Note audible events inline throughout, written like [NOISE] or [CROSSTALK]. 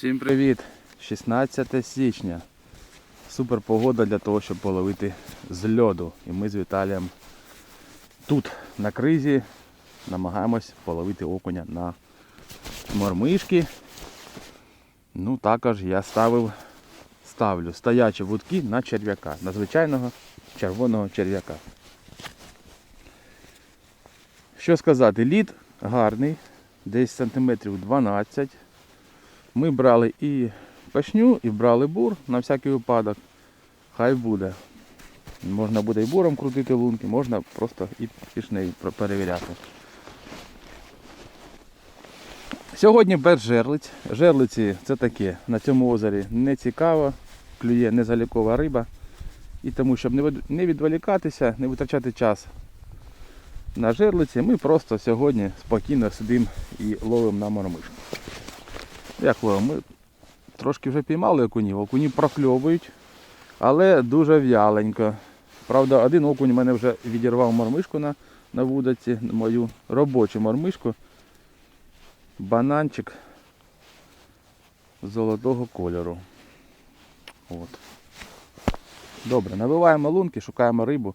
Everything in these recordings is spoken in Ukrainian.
Всім привіт! 16 січня. Супер погода для того, щоб половити з льоду. І ми з Віталієм тут, на кризі, намагаємось половити окуня на мормишки. Ну, також я ставив, ставлю стоячі вудки на черв'яка, на звичайного червоного черв'яка. Що сказати, лід гарний, десь сантиметрів 12. Ми брали і пашню, і брали бур на всякий випадок. Хай буде. Можна буде і буром крутити лунки, можна просто і пішнею перевіряти. Сьогодні без жерлиць. Жерлиці це таке на цьому озері не цікаво, клює незалікова риба. І тому, щоб не відволікатися, не витрачати час на жерлиці, ми просто сьогодні спокійно сидимо і ловимо на мормишку. Як ловимо? Ми трошки вже піймали окунів. Окуні прокльовують, але дуже в'яленько. Правда, один окунь у мене вже відірвав мормишку на, на вудоці, мою робочу мормишку. Бананчик золотого кольору. От. Добре, набиваємо лунки, шукаємо рибу.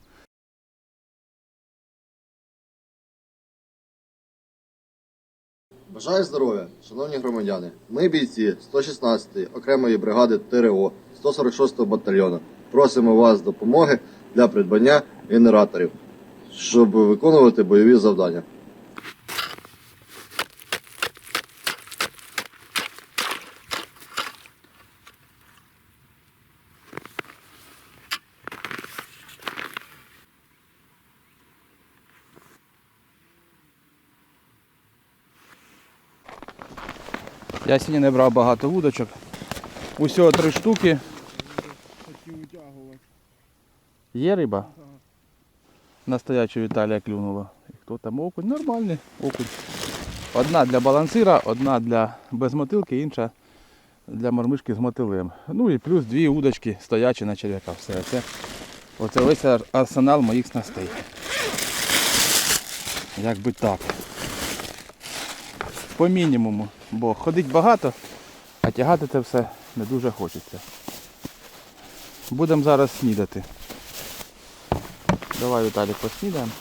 Бажаю здоров'я, шановні громадяни. Ми бійці 116-ї окремої бригади ТРО 146-го батальйону. Просимо вас допомоги для придбання генераторів, щоб виконувати бойові завдання. Я сьогодні не брав багато вудочок. Усього три штуки. Є риба? Настоячу Віталія клюнула. І хто там окунь? Нормальний окунь. Одна для балансира, одна для без мотилки, інша для мормишки з мотилем. Ну і плюс дві удочки стоячі на черв'яка. Все, це, оце весь арсенал моїх снастей. Як би так. По мінімуму, бо ходить багато, а тягати це все не дуже хочеться. Будемо зараз снідати. Давай, Віталік поснідаємо.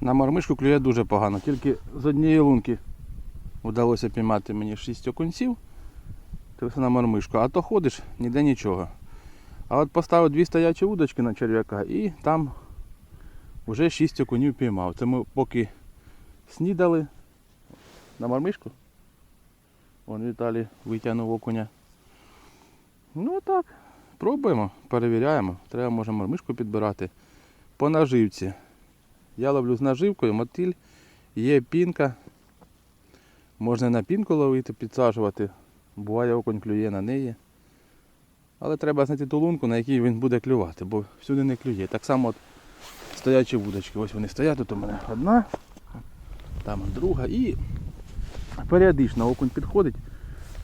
На мормишку клює дуже погано. Тільки з однієї лунки вдалося піймати мені 6 окунців. Все на мормишку. А то ходиш, ніде нічого. А от поставив дві стоячі удочки на черв'яка і там вже 6 окунів піймав. Це ми поки снідали на мормишку. Вон Віталій витягнув окуня. Ну так, пробуємо, перевіряємо. Треба може мормишку підбирати. По наживці. Я ловлю з наживкою, мотиль, є пінка. Можна на пінку ловити, підсаджувати. Буває окунь клює на неї. Але треба знайти ту лунку, на якій він буде клювати, бо всюди не клює. Так само от стоячі вудочки. Ось вони стоять, тут у мене одна, там друга і періодично окунь підходить.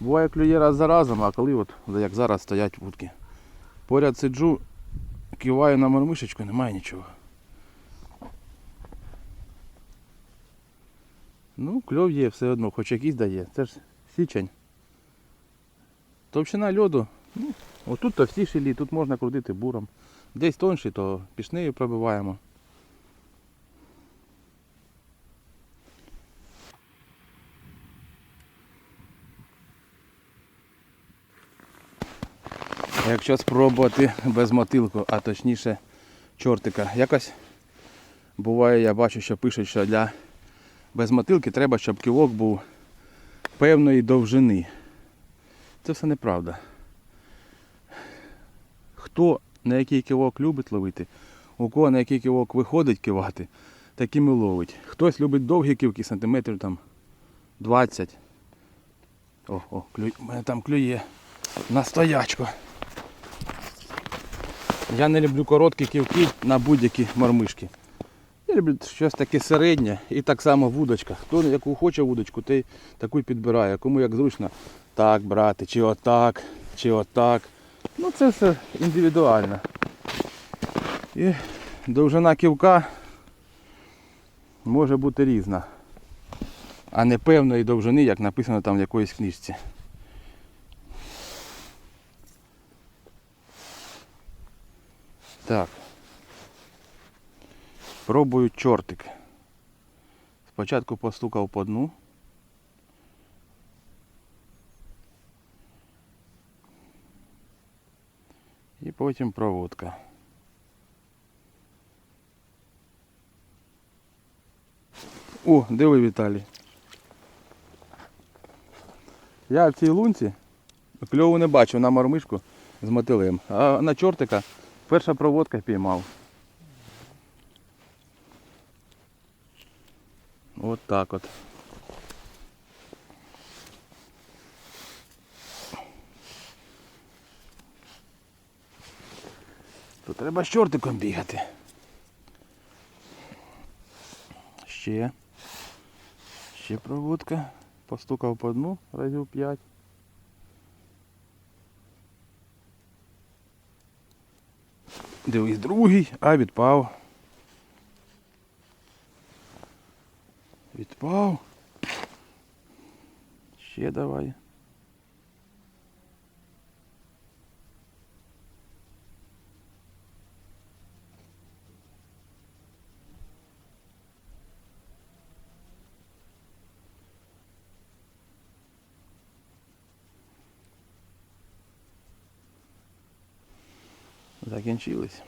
Буває клює раз за разом, а коли от, як зараз стоять вудки. Поряд сиджу, киваю на мормишечку, немає нічого. Ну, кльов є все одно, хоч якийсь дає. Це ж січень. Товщина льоду. Ну, отут товстіший лід, тут можна крутити буром. Десь тонший, то пішнею пробиваємо. Якщо спробувати без мотилку, а точніше чортика, якось буває, я бачу, що пишуть, що для без мотилки треба, щоб кілок був певної довжини. Це все неправда. Хто на який кілок любить ловити, у кого на який кілок виходить кивати, таким і ловить. Хтось любить довгі ківки, сантиметрів там 20. О, о, клює, у мене там клює на стоячку. Я не люблю короткі ківки на будь-які мормишки. Люблю щось таке середнє і так само вудочка. Хто яку хоче вудочку, той таку підбирає. Кому як зручно так брати, чи отак, чи отак. Ну це все індивідуально. І довжина ківка може бути різна. А не певної довжини, як написано там в якоїсь книжці. Так. Пробую чортик. Спочатку постукав по дну. І потім проводка. О, диви Віталій. Я в цій лунці кльову не бачив на мармишку з мотилем. А на чортика перша проводка піймав. От так от. То треба з чортиком бігати. Ще. Ще проводка. Постукав по дну разів 5. Дивись, другий, а відпав. Відпав. Ще давай. Закінчились.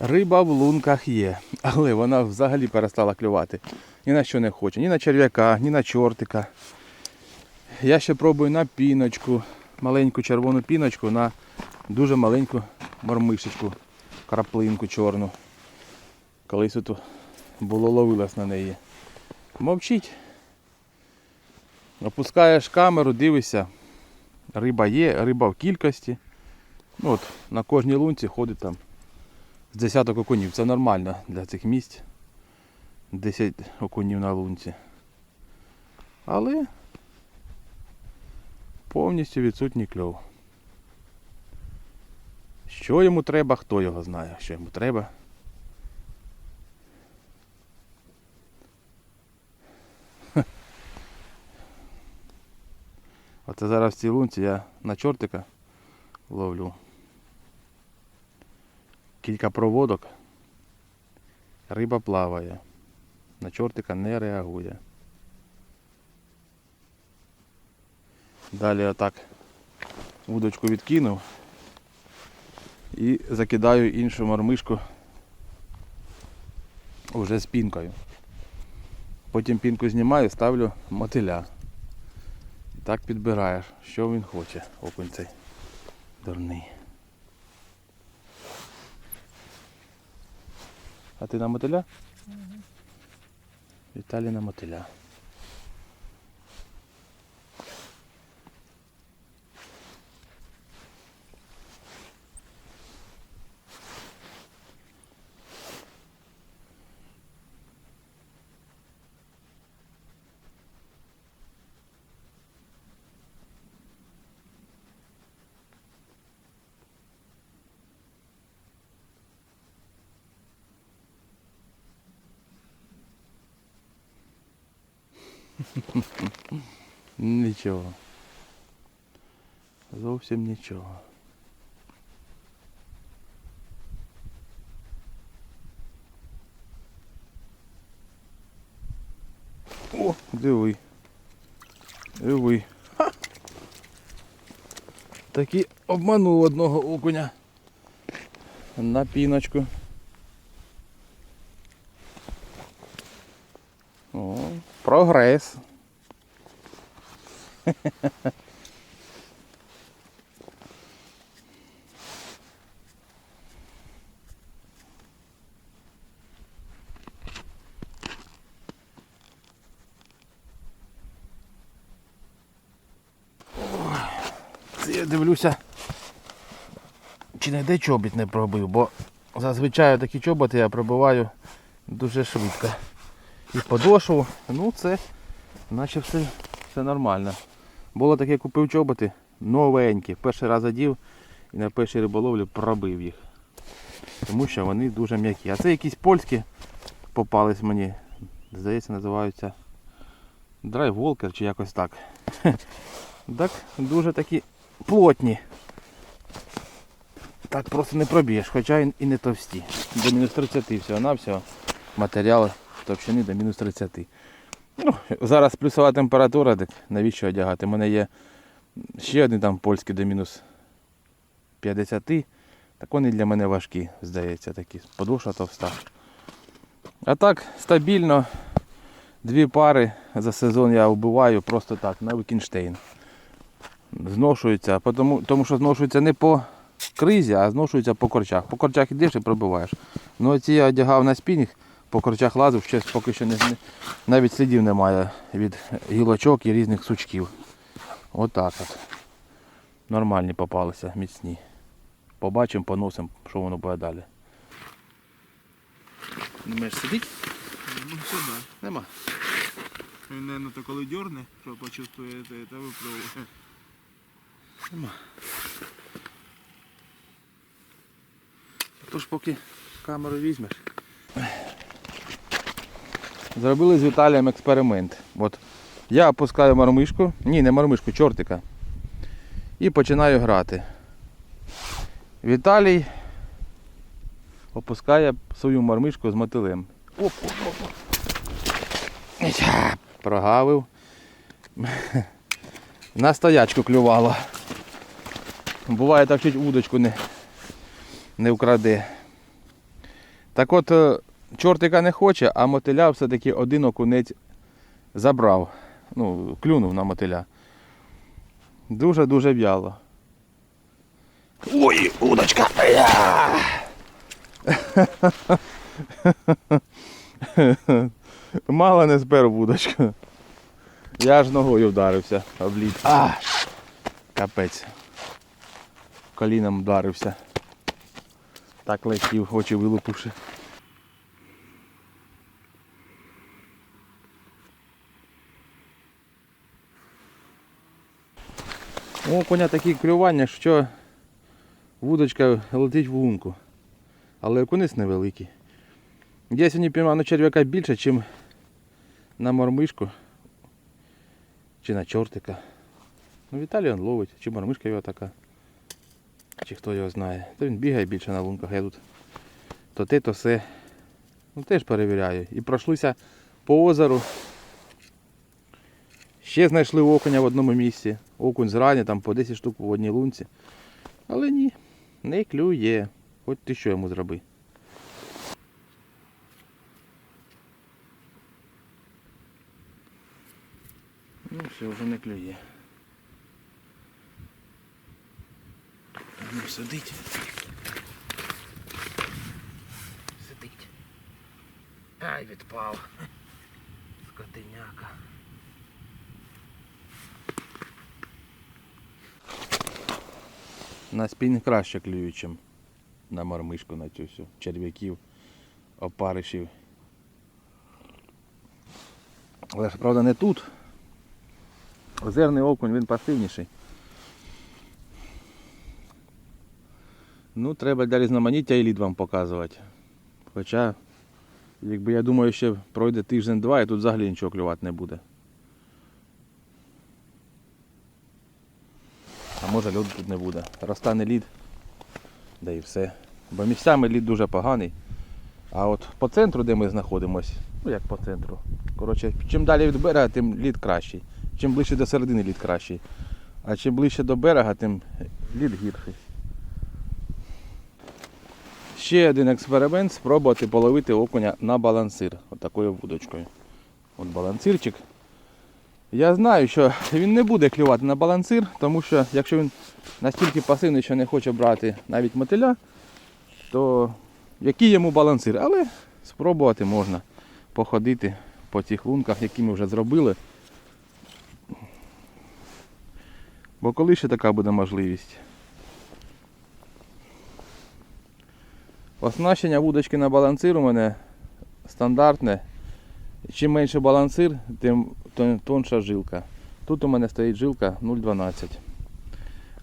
Риба в лунках є, [LAUGHS] але вона взагалі перестала клювати. Ні на що не хоче, ні на черв'яка, ні на чортика. Я ще пробую на піночку, маленьку червону піночку на дуже маленьку мормишечку, краплинку чорну. Колись тут було ловилась на неї. Мовчить. Опускаєш камеру, дивишся. Риба є, риба в кількості. Ну, от, на кожній лунці ходить там з десяток окунів. Це нормально для цих місць. 10 окунів на лунці. Але повністю відсутній кльов. Що йому треба, хто його знає, що йому треба. Оце зараз в цій лунці я на чортика ловлю кілька проводок. Риба плаває. На чортика не реагує. Далі отак вудочку відкинув і закидаю іншу мормишку вже з пінкою. Потім пінку знімаю, ставлю мотиля. Так підбираєш, що він хоче, окунь цей дурний. А ти на мотиля? Віталій на мотиля. Нічого. Зовсім нічого. О, диви. Диви. Ха! Таки обманув одного окуня. На піночку. О, прогрес. Це я дивлюся, чи не де чобіт не пробив, бо зазвичай такі чоботи я пробиваю дуже швидко. І подошву, ну це наче все, все нормально. Було таке, купив чоботи новенькі. Перший раз одів і на першій риболовлі пробив їх. Тому що вони дуже м'які. А це якісь польські попались мені. Здається, називаються драйволкер чи якось так. [LAUGHS] Так, дуже такі плотні. Так просто не проб'єш, хоча і не товсті. До мінус 30 всього на всього. Матеріали товщини до мінус 30. Ну, зараз плюсова температура, так навіщо одягати? У мене є ще один там польський до мінус 50. Так вони для мене важкі, здається, такі. Подушка товста. А так, стабільно. Дві пари за сезон я вбиваю просто так, на Вікінштейн. Зношуються, тому, тому що зношуються не по кризі, а зношуються по корчах. По корчах ідеш і пробиваєш. Ну ці я одягав на спінінг, по корчах лазив, ще поки що не, навіть слідів немає від гілочок і різних сучків. Отак от. Нормальні попалися, міцні. Побачимо, поносимо, що воно буде далі. Не маєш сидіти? Ну, сюда. Нема. Він, наверное, то коли дерне, що почувствує, це випробує. Нема. Тож поки камеру візьмеш. Зробили з Віталієм експеримент. От я опускаю мармишку, ні, не мармишку, чортика. І починаю грати. Віталій опускає свою мармишку з мотилем. Оп, оп, оп. Прогавив. [LAUGHS] На стоячку клювало. Буває так чуть удочку не, не вкраде. Так от е, чортика не хоче, а мотиля все-таки один окунець забрав. Ну, клюнув на мотиля. Дуже-дуже в'яло. Ой, удочка! Мало не спер вудочку. Я аж ногою вдарився об лід. А! Капець. Коліном вдарився. Так летів, очі вилупивши. У коня такі клювання, що вудочка летить в лунку. Але окунець невеликий. Я сьогодні піймав на черв'яка більше, ніж на мормишку чи на чортика. Ну Віталій он ловить, чи мормишка його така. Чи хто його знає. То він бігає більше на лунках, я тут то те, то все. Ну теж перевіряю. І пройшлися по озеру. Ще знайшли окуня в одному місці. Окунь зрані, там по 10 штук в одній лунці. Але ні, не клює. Хоч ти що йому зроби. Ну все, вже не клює. Ну, сидить. Сидить. Ай, відпав. Скотиняка. На спін краще клюють, чим на мармишку на цю всю. Черв'яків, опаришів. Але ж правда не тут. Озерний окунь він пасивніший. Ну, треба для різноманіття і лід вам показувати. Хоча, якби я думаю, ще пройде тиждень-два і тут взагалі нічого клювати не буде. Може льоду тут не буде. Розтане лід, да і все. Бо місцями лід дуже поганий. А от по центру, де ми знаходимося, ну як по центру. Коротше, чим далі від берега, тим лід кращий. Чим ближче до середини лід кращий. А чим ближче до берега, тим лід гірший. Ще один експеримент спробувати половити окуня на балансир. Отакою вудочкою. От балансирчик. Я знаю, що він не буде клювати на балансир, тому що якщо він настільки пасивний, що не хоче брати навіть мотиля, то який йому балансир? Але спробувати можна походити по цих лунках, які ми вже зробили. Бо коли ще така буде можливість? Оснащення вудочки на балансир у мене стандартне. Чим менше балансир, тим тонша жилка. Тут у мене стоїть жилка 0,12.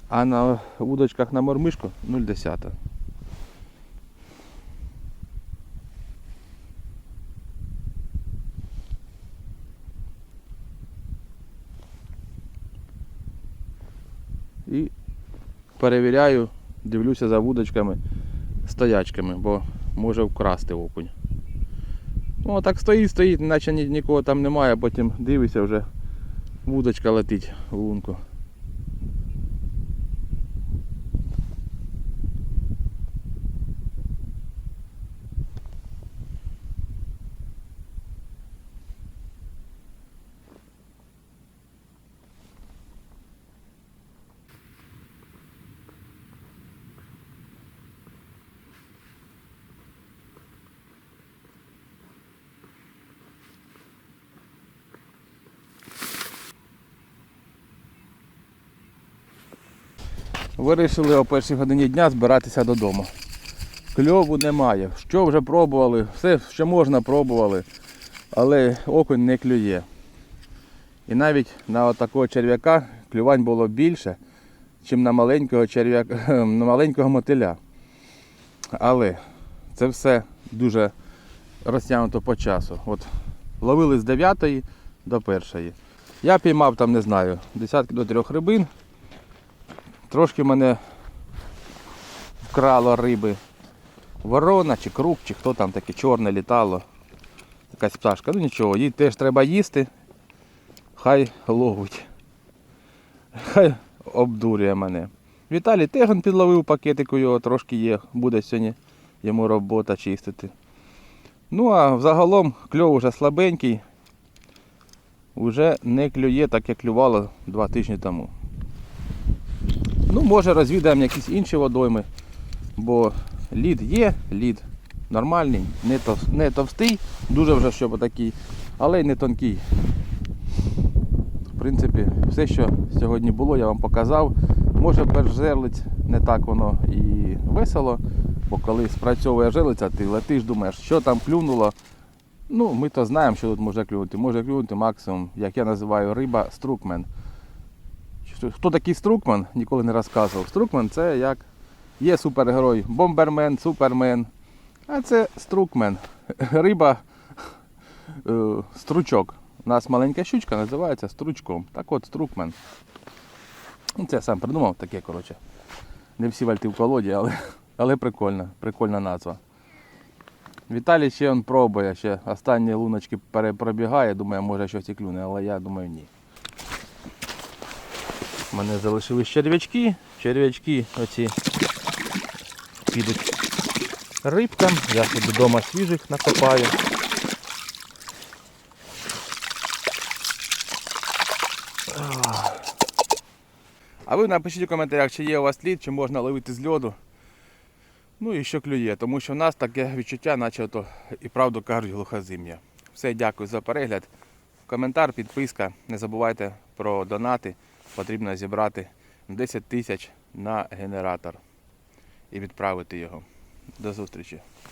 А на вудочках на мормишку 0,10. І перевіряю, дивлюся за вудочками стоячками, бо може вкрасти окунь. Ну, так стоїть, стоїть, наче нікого там немає, потім дивишся вже вудочка летить в лунку. Вирішили о першій годині дня збиратися додому. Кльову немає. Що вже пробували, все, що можна, пробували, але окунь не клює. І навіть на такого черв'яка клювань було більше, ніж на маленького черв'яка, [LAUGHS] на маленького мотиля. Але це все дуже розтягнуто по часу. От ловили з 9 до 1. Я піймав там, не знаю, десятки до трьох рибин. Трошки мене вкрало риби. Ворона чи круг, чи хто там таке чорне літало. Якась пташка. Ну нічого, їй теж треба їсти. Хай ловить. Хай обдурює мене. Віталій теж он підловив пакетику його, трошки є, буде сьогодні йому робота чистити. Ну а взагалом кльов уже слабенький. Уже не клює так, як клювало два тижні тому. Ну, може розвідаємо якісь інші водойми, бо лід є, лід нормальний, не, тов, не товстий, дуже вже щоб такий, але й не тонкий. В принципі, все, що сьогодні було, я вам показав. Може без жерлиць не так воно і весело, бо коли спрацьовує жерлиця, ти летиш, думаєш, що там клюнуло. Ну, ми то знаємо, що тут може клюнути. Може клюнути максимум, як я називаю риба, струкмен. Хто такий Струкман, ніколи не розказував. Струкман це як є супергерой, бомбермен, супермен. А це струкмен. Риба е, стручок. У нас маленька щучка називається стручком. Так от струкмен. Це я сам придумав таке, коротше. Не всі вальти в колоді, але, але прикольна, прикольна назва. Віталій ще он пробує, ще останні луночки перепробігає, думає, може щось і клюне, але я думаю ні в мене залишились черв'ячки. Черв'ячки оці підуть рибкам. Я собі вдома свіжих накопаю. А ви напишіть у коментарях, чи є у вас слід, чи можна ловити з льоду. Ну і що клює, тому що в нас таке відчуття, наче то і правду кажуть глухозим'я. Все, дякую за перегляд. Коментар, підписка. Не забувайте про донати потрібно зібрати 10 тисяч на генератор і відправити його. До зустрічі!